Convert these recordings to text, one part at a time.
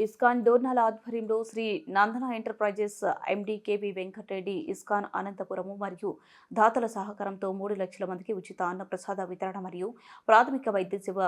ISKCON Dornala ఆధ్వర్యంలో Shri Nandana enterprises M D K V Venkatareddy ISKCON Anantapuramu మరియు దాతల సహకారంతో మూడు లక్షల మందికి ఉచిత అన్న ప్రసాద వితరణ మరియు ప్రాథమిక వైద్య సేవ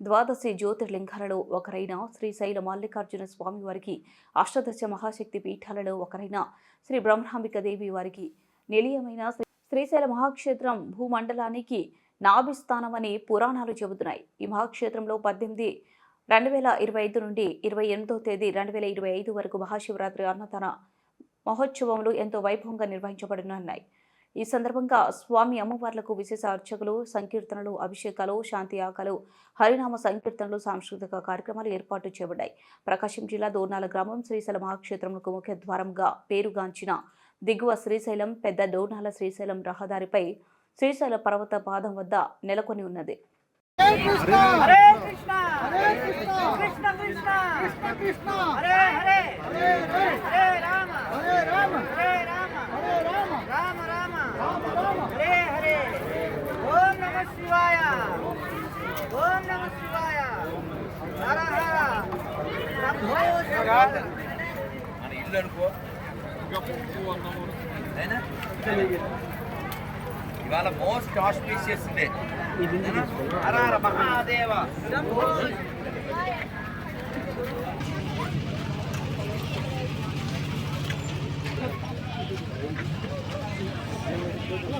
ద్వాదశి జ్యోతిర్లింగాలలో ఒకరైన శ్రీశైల మల్లికార్జున స్వామి వారికి అష్టదశ మహాశక్తి పీఠాలలో ఒకరైన శ్రీ బ్రహ్మాంబిక దేవి వారికి నిలయమైన శ్రీశైల మహాక్షేత్రం భూమండలానికి నాభిస్థానమని పురాణాలు చెబుతున్నాయి. ఈ మహాక్షేత్రంలో పద్దెనిమిది రెండు వేల ఇరవై ఐదు నుండి ఇరవై ఎనిమిదో తేదీ రెండు వేల ఇరవై ఐదు వరకు మహాశివరాత్రి అన్నదాన మహోత్సవములు ఎంతో వైభవంగా నిర్వహించబడనున్నాయి. ఈ సందర్భంగా స్వామి అమ్మవార్లకు విశేష అర్చకులు సంకీర్తనలు అభిషేకాలు శాంతి ఆకలు హరినామ సంకీర్తనలు సాంస్కృతిక కార్యక్రమాలు ఏర్పాటు చేయబడ్డాయి. ప్రకాశం జిల్లా దోర్నాల గ్రామం శ్రీశైల మహాక్షేత్రములకు ముఖ్య ద్వారంగా పేరుగాంచిన దిగువ శ్రీశైలం పెద్ద దోర్నాల శ్రీశైలం రహదారిపై శ్రీశైల పర్వత పాదం వద్ద నెలకొని ఉన్నది హరే కృష్ణ హరే కృష్ణ కృష్ణ. కృష్ణ కృష్ణ. హరే హరే. హరే హరే. హరే రామ. హరే రామ. హరే రామ. హరే రామ. రామ రామ. రామ రామ. హరే హరే. ఓం నమ శివాయ. ఓం నమ శివాయ. హర హర. శంభో శంకర. మన ఇల్లు అనుకో. అయినా? ఇవాళ most auspicious day. Hara Hara Mahadeva. Shambho